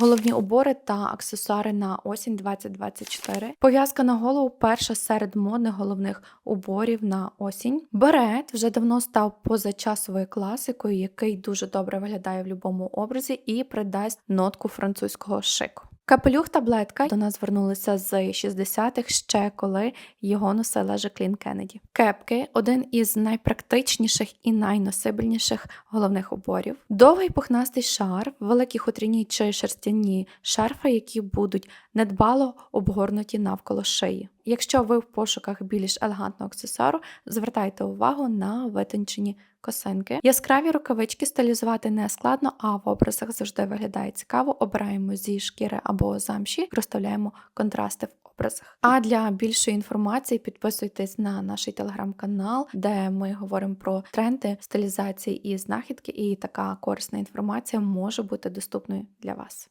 Головні убори та аксесуари на осінь 2024. Пов'язка на голову перша серед модних головних уборів на осінь. Берет вже давно став позачасовою класикою, який дуже добре виглядає в будь-якому образі і придасть нотку французького шику. Капелюх таблетка до нас звернулися з 60-х ще коли його носила Жаклін Кеннеді. Кепки один із найпрактичніших і найносибельніших головних уборів. Довгий пухнастий шарф, великі хутряні чи шерстяні шарфи, які будуть недбало обгорнуті навколо шиї. Якщо ви в пошуках більш елегантного аксесуару, звертайте увагу на витончені косинки. Яскраві рукавички стилізувати не складно, а в образах завжди виглядає цікаво. Обираємо зі шкіри або замші, розставляємо контрасти в образах. А для більшої інформації підписуйтесь на наш телеграм-канал, де ми говоримо про тренди, стилізації і знахідки, і така корисна інформація може бути доступною для вас.